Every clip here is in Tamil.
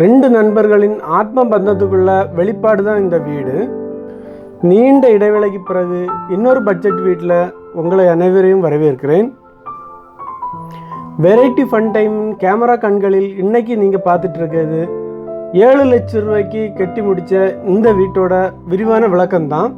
ரெண்டு நண்பர்களின் ஆத்ம பந்தத்துக்குள்ள வெளிப்பாடு தான் இந்த வீடு. நீண்ட இடைவேளைக்கு பிறகு இன்னொரு பட்ஜெட் வீட்டில் உங்களை அனைவரையும் வரவேற்கிறேன். வெரைட்டி ஃபன் டைம் கேமரா கண்களில் இன்னைக்கு நீங்கள் பார்த்துட்டு இருக்கிறது ஏழு லட்சம் ரூபாய்க்கு கட்டி முடித்த இந்த வீட்டோட விரிவான விளக்கம்தான்.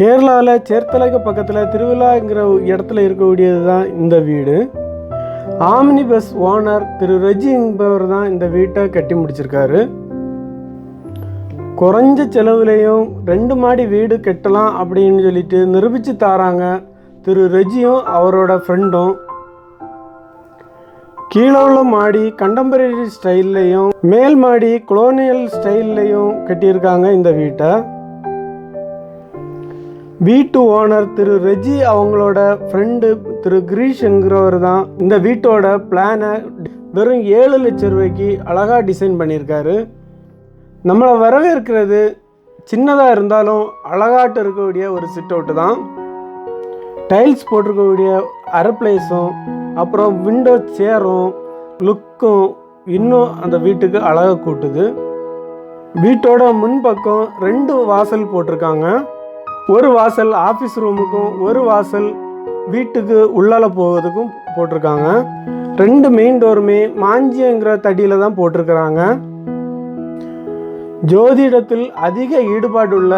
கேரளாவில் சேர்த்தலைக்கு பக்கத்தில் திருவிழாங்கிற இடத்துல இருக்கக்கூடியது தான் இந்த வீடு. ஆமினி பஸ் ஓனர் திரு ரெஜி என்பவர் தான் இந்த வீட்டை கட்டி முடிச்சிருக்காரு. குறைஞ்ச செலவுலையும் ரெண்டு மாடி வீடு கட்டலாம் அப்படின்னு சொல்லிட்டு நிரூபித்து தாராங்க திரு ரெஜியும் அவரோட ஃப்ரெண்டும் கீழே உள்ள மாடி கண்டெம்பரரி ஸ்டைல்லையும் மேல் மாடி குளோனியல் ஸ்டைல்லையும் கட்டியிருக்காங்க இந்த வீட்டை. வீட்டு ஓனர் திரு ரெஜி அவங்களோட ஃப்ரெண்டு திரு கிரீஷ்ங்கிறவர் தான் இந்த வீட்டோட பிளானை வெறும் ஏழு லட்சம் ரூபாய்க்கு அழகாக டிசைன் பண்ணியிருக்காரு. நம்மளை வரவேற்கிறது சின்னதாக இருந்தாலும் அழகாட்டு இருக்கக்கூடிய ஒரு சிட் அவுட்டு தான். டைல்ஸ் போட்டிருக்கக்கூடிய அரப்ளேஸும் அப்புறம் விண்டோ சேரும் லுக்கும் இன்னும் அந்த வீட்டுக்கு அழகாக கூட்டுது. வீட்டோட முன்பக்கம் ரெண்டு வாசல் போட்டிருக்காங்க. ஒரு வாசல் ஆஃபீஸ் ரூமுக்கும் ஒரு வாசல் வீட்டுக்கு உள்ளால போகிறதுக்கும் போட்டிருக்காங்க. ரெண்டு மெயின் டோருமே மாஞ்சியங்கிற தடியில் தான் போட்டிருக்கிறாங்க. ஜோதிடத்தில் அதிக ஈடுபாடுள்ள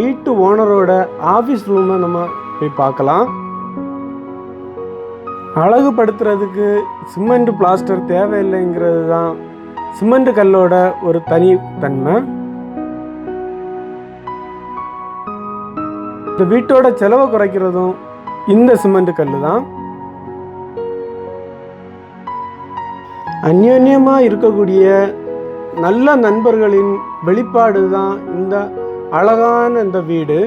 வீட்டு ஓனரோட ஆஃபீஸ் ரூமை நம்ம போய் பார்க்கலாம். அழகுபடுத்துறதுக்கு சிமெண்ட் பிளாஸ்டர் தேவையில்லைங்கிறது தான் சிமெண்ட் கல்லோட ஒரு தனி தன்மை. இந்த வீட்டோட செலவை குறைக்கிறதும் இந்த சிமெண்ட் கல் தான் அந்யோன்யமாக இருக்கக்கூடிய நல்ல நண்பர்களின் வெளிப்பாடு தான் இந்த அழகான இந்த வீடு.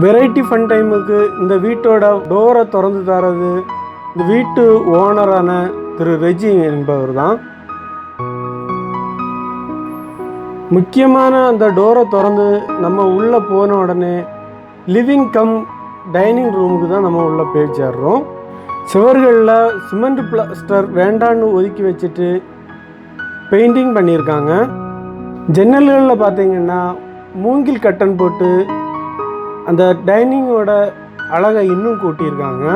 வெரைட்டி ஃபன் டைமுக்கு இந்த வீட்டோட டோரை திறந்து தரது இந்த வீட்டு ஓனரான திரு ரெஜி என்பவர் தான் முக்கியமான அந்த டோரை திறந்து நம்ம உள்ளே போன உடனே லிவிங் கம் டைனிங் ரூமுக்கு தான் நம்ம உள்ளே போய் சேர்றோம். சுவர்களில் சிமெண்ட் பிளாஸ்டர் வேண்டான்னு ஒதுக்கி வச்சுட்டு பெயிண்டிங் பண்ணியிருக்காங்க. ஜன்னல்களில் பார்த்தீங்கன்னா மூங்கில் கட்டன் போட்டு அந்த டைனிங்கோட அழகை இன்னும் கூட்டியிருக்காங்க.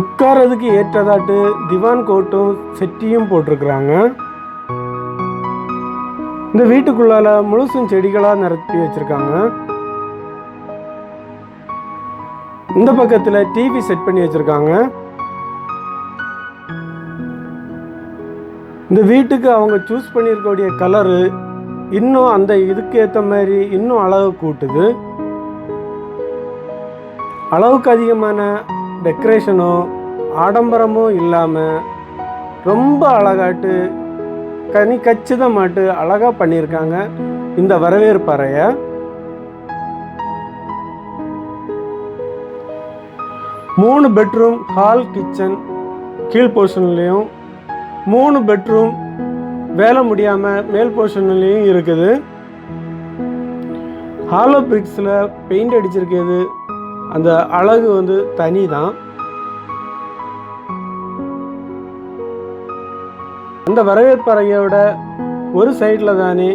உட்காரதுக்கு ஏற்றதாட்டு திவான் கோட்டும் செட்டியும் போட்டிருக்கிறாங்க. இந்த வீட்டுக்குள்ளால முழுசும் செடிகளாக நிரப்பி வச்சிருக்காங்க. இந்த பக்கத்தில் டிவி செட் பண்ணி வச்சிருக்காங்க. இந்த வீட்டுக்கு அவங்க சூஸ் பண்ணியிருக்கக்கூடிய கலரு இன்னும் அந்த இதுக்கு ஏற்ற மாதிரி இன்னும் அழகு கூட்டுது. அளவுக்கு அதிகமான டெக்கரேஷனும் ஆடம்பரமும் இல்லாமல் ரொம்ப அழகாட்டு கனி கச்சிதமாட்டு அழகாக பண்ணியிருக்காங்க. இந்த வரவேற்பறையை. மூணு பெட்ரூம் ஹால் கிச்சன் கீழ் போர்ஷன்லேயும் மூணு பெட்ரூம் வேலை முடியாமல் மேல் போர்ஷன்லேயும் இருக்குது. ஹாலோ பிரிக்ஸில் பெயிண்ட் அடிச்சிருக்கிறது. அந்த அழகு வந்து தனி தான் அந்த வரவேற்பறையோட ஒரு சைடில் தானே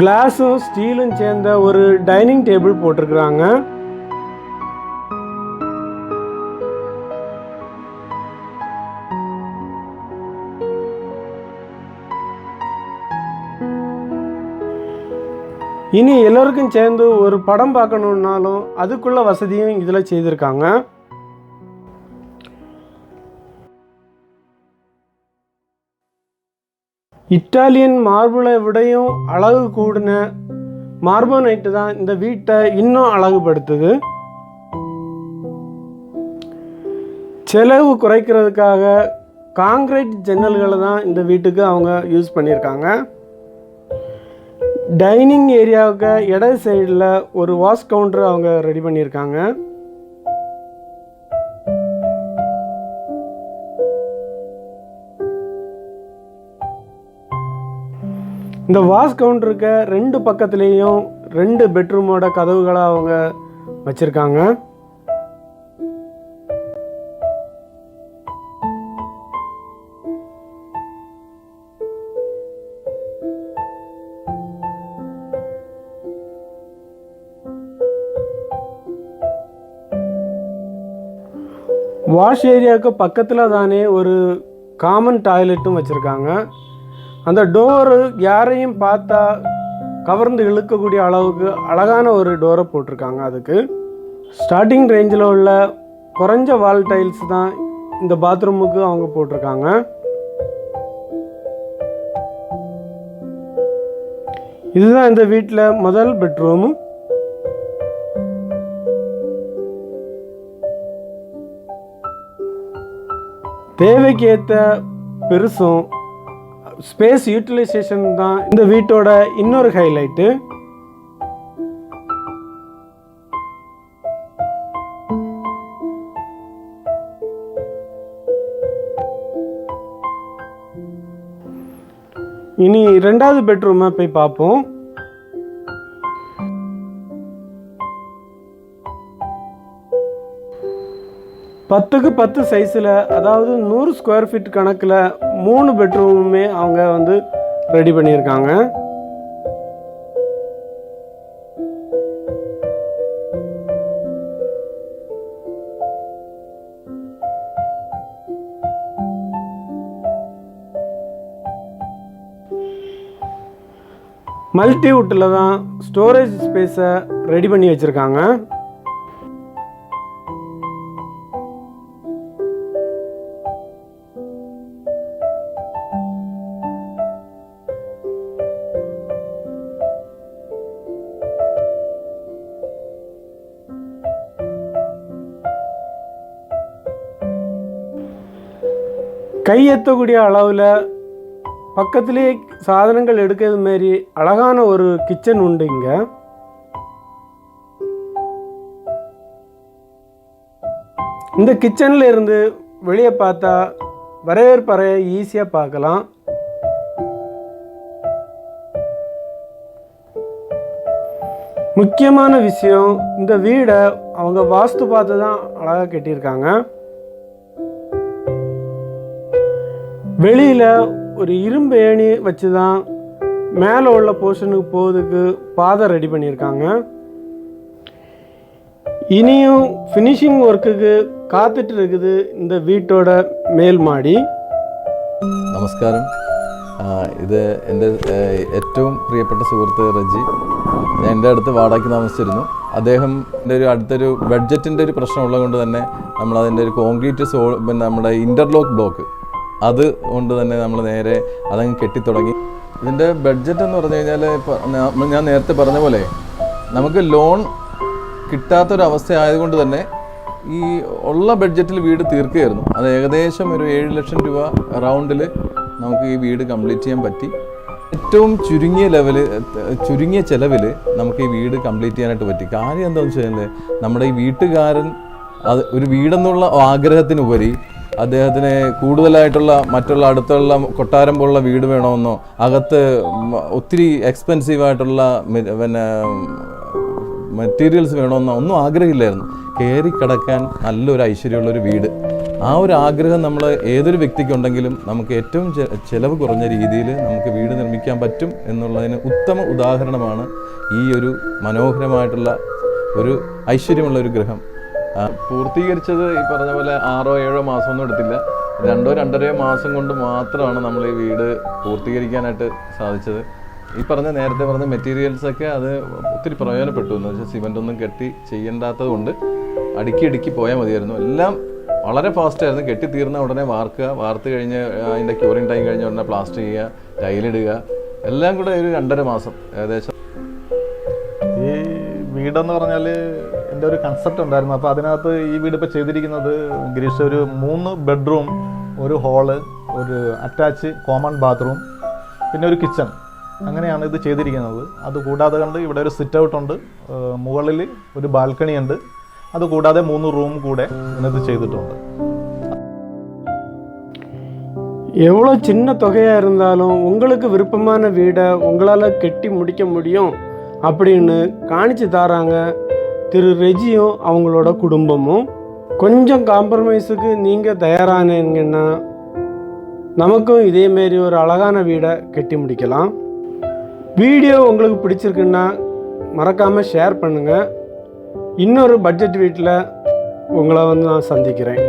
கிளாஸும் ஸ்டீலும் சேர்ந்த ஒரு டைனிங் டேபிள் போட்டிருக்கிறாங்க. இனி எல்லோருக்கும் சேர்ந்து ஒரு படம் பார்க்கணுன்னாலும் அதுக்குள்ள வசதியும் இதில் செய்திருக்காங்க. இட்டாலியன் மார்பிளை விடையும் அழகு கூடின மார்பனைட்டு தான் இந்த வீட்டை இன்னும் அழகுபடுத்துது. செலவு குறைக்கிறதுக்காக காங்கிரீட் ஜன்னல்களை தான் இந்த வீட்டுக்கு அவங்க யூஸ் பண்ணியிருக்காங்க. டைனிங் ஏரியாவுக்கு இட சைடில் ஒரு வாஷ் கவுண்டர் அவங்க ரெடி பண்ணியிருக்காங்க. இந்த வாஸ் கவுண்டருக்கு ரெண்டு பக்கத்துலேயும் ரெண்டு பெட்ரூமோட கதவுகளாக அவங்க வச்சுருக்காங்க. வாஷ் ஏரியாவுக்கு பக்கத்தில் தானே ஒரு காமன் டாய்லெட்டும் வச்சுருக்காங்க. அந்த டோரு யாரையும் பார்த்தா கவர்ந்து இழுக்கக்கூடிய அளவுக்கு அழகான ஒரு டோரை போட்டிருக்காங்க அதுக்கு. ஸ்டார்டிங் ரேஞ்சில் உள்ள குறைஞ்ச வால் டைல்ஸ் தான் இந்த பாத்ரூமுக்கு அவங்க போட்டிருக்காங்க. இதுதான் இந்த வீட்டில் முதல் பெட்ரூமு தேவைக்கேற்ற பெருசும் ஸ்பேஸ் யூட்டிலைசேஷன் தான் இந்த வீட்டோட இன்னொரு ஹைலைட்டு. இனி ரெண்டாவது பெட்ரூமை போய் பார்ப்போம். பத்துக்கு பத்து சைஸில் அதாவது நூறு ஸ்கொயர் ஃபீட் கணக்கில் மூணு பெட்ரூமுமே அவங்க வந்து ரெடி பண்ணியிருக்காங்க. மல்டிவுட்டில் தான் ஸ்டோரேஜ் ஸ்பேஸை ரெடி பண்ணி வச்சுருக்காங்க. கை எத்தக்கூடிய அளவில் பக்கத்துலேயே சாதனங்கள் எடுக்கிறது மாரி அழகான ஒரு கிச்சன் உண்டு இங்கே. இந்த கிச்சனில் இருந்து வெளியே பார்த்தா வரவேற்பறையை ஈஸியாக பார்க்கலாம். முக்கியமான விஷயம் இந்த வீடை அவங்க வாஸ்து பார்த்து தான் அழகாக கட்டியிருக்காங்க. வெளியில் ஒரு இரும்பு ஏணி வச்சு தான் மேலே உள்ள போர்ஷனுக்கு போகிறதுக்கு பாதை ரெடி பண்ணியிருக்காங்க இனியும் ஃபினிஷிங் ஒர்க்குக்கு காத்துட்டு இருக்குது இந்த வீட்டோட மேல் மாடி നമസ്കാരം ആ, ഇത് എൻ്റെ ഏഹ്, ഏറ്റവും പ്രിയപ്പെട്ട സുഹൃത്ത് റജി ഞാൻ എൻ്റെ അടുത്ത് വാടകയ്ക്ക് താമസിച്ചിരുന്നു അദ്ദേഹം എൻ്റെ ഒരു അടുത്തൊരു ബഡ്ജറ്റിൻ്റെ ഒരു പ്രശ്നമുള്ളത് കൊണ്ട് തന്നെ നമ്മൾ അതിൻ്റെ ഒരു കോൺക്രീറ്റ് സോ പിന്നെ നമ്മുടെ ഇൻ്റർലോക്ക് ബ്ലോക്ക് അത് കൊണ്ട് തന്നെ നമ്മൾ നേരെ അതങ്ങ് കെട്ടിത്തുടങ്ങി. ഇതിന്റെ ബഡ്ജറ്റ് എന്ന് പറഞ്ഞു കഴിഞ്ഞാൽ ഞാൻ നേരത്തെ പറഞ്ഞ പോലെ നമുക്ക് ലോൺ കിട്ടാത്തൊരവസ്ഥ ആയതുകൊണ്ട് തന്നെ ഈ ഉള്ള ബഡ്ജറ്റിൽ വീട് തീർക്കുകയായിരുന്നു. അത് ഏകദേശം ഒരു ഏഴ് ലക്ഷം രൂപ റൗണ്ടിൽ നമുക്ക് ഈ വീട് കംപ്ലീറ്റ് ചെയ്യാൻ പറ്റി. ഏറ്റവും ചുരുങ്ങിയ ലെവൽ ചുരുങ്ങിയ ചിലവിൽ നമുക്ക് ഈ വീട് കംപ്ലീറ്റ് ചെയ്യാനായിട്ട് പറ്റി. കാര്യം എന്താണെന്ന് വെച്ച് കഴിഞ്ഞാൽ നമ്മുടെ ഈ വീട്ടുകാരൻ അത് ഒരു വീടെന്നുള്ള ആഗ്രഹത്തിനുപരി അദ്ദേഹത്തിന് കൂടുതലായിട്ടുള്ള മറ്റുള്ള അടുത്തുള്ള കൊട്ടാരം പോലുള്ള വീട് വേണമെന്നോ അകത്ത് ഒത്തിരി എക്സ്പെൻസീവായിട്ടുള്ള പിന്നെ മെറ്റീരിയൽസ് വേണമെന്നോ ഒന്നും ആഗ്രഹമില്ലായിരുന്നു. കയറി കിടക്കാൻ നല്ലൊരു ഐശ്വര്യമുള്ളൊരു വീട്. ആ ഒരു ആഗ്രഹം നമ്മൾ ഏതൊരു വ്യക്തിക്കുണ്ടെങ്കിലും നമുക്ക് ഏറ്റവും ചെലവ് കുറഞ്ഞ രീതിയിൽ നമുക്ക് വീട് നിർമ്മിക്കാൻ പറ്റും എന്നുള്ളതിന് ഉത്തമ ഉദാഹരണമാണ് ഈ ഒരു മനോഹരമായിട്ടുള്ള ഒരു ഐശ്വര്യമുള്ള ഒരു ആ, പൂർത്തീകരിച്ചത് ഈ പറഞ്ഞ പോലെ ആറോ ഏഴോ മാസമൊന്നും എടുത്തില്ല. രണ്ടോ രണ്ടരയോ മാസം കൊണ്ട് മാത്രമാണ് നമ്മൾ ഈ വീട് പൂർത്തീകരിക്കാനായിട്ട് സാധിച്ചത്. ഈ പറഞ്ഞ നേരത്തെ പറഞ്ഞ മെറ്റീരിയൽസ് ഒക്കെ അത് ഒത്തിരി പ്രയോജനപ്പെട്ടു എന്ന് വെച്ചാൽ സിമെന്റ് ഒന്നും കെട്ടി ചെയ്യേണ്ടാത്തത് കൊണ്ട് അടുക്കി അടുക്കി പോയാൽ മതിയായിരുന്നു. എല്ലാം വളരെ ഫാസ്റ്റ് ആയിരുന്നു. കെട്ടി തീർന്ന ഉടനെ വാർക്കുക വാർത്ത് കഴിഞ്ഞ് അതിന്റെ ക്യൂറിങ് ടൈം കഴിഞ്ഞ ഉടനെ പ്ലാസ്റ്റർ ചെയ്യുക ടൈലിടുക എല്ലാം കൂടെ ഒരു രണ്ടര മാസം ഏകദേശം. ഈ വീടെന്ന് പറഞ്ഞാൽ എൻ്റെ ഒരു കൺസെപ്റ്റ് ഉണ്ടായിരുന്നു അപ്പോൾ അതിനകത്ത് ഈ വീട് ഇപ്പോൾ ചെയ്തിരിക്കുന്നത് ഗിരീഷ് ഒരു മൂന്ന് ബെഡ്റൂം ഒരു ഹാള് ഒരു അറ്റാച്ച് കോമൺ ബാത്റൂം പിന്നെ ഒരു കിച്ചൺ അങ്ങനെയാണ് ഇത് ചെയ്തിരിക്കുന്നത് അതുകൂടാതെ കണ്ട് ഇവിടെ ഒരു സിറ്റ് ഔട്ട് ഉണ്ട് മുകളിൽ ഒരു ബാൽക്കണി ഉണ്ട് അതുകൂടാതെ മൂന്ന് റൂം കൂടെ ഇതിനകത്ത് ചെയ്തിട്ടുണ്ട് எவ்வளோ சின்ன தொகையாக இருந்தாலும் உங்களுக்கு விருப்பமான வீடை உங்களால் கட்டி முடிக்க முடியும் அப்படின்னு காணிச்சு தாராங்க திரு ரெஜியும் அவங்களோட குடும்பமும் கொஞ்சம் காம்ப்ரமைஸுக்கு நீங்கள் தயாரானீங்கன்னா நமக்கும் இதேமாரி ஒரு அழகான வீடை கட்டி முடிக்கலாம். வீடியோ உங்களுக்கு பிடிச்சிருக்குன்னா மறக்காமல் ஷேர் பண்ணுங்கள் இன்னொரு பட்ஜெட் வீட்டில் உங்களை வந்து நான் சந்திக்கிறேன்.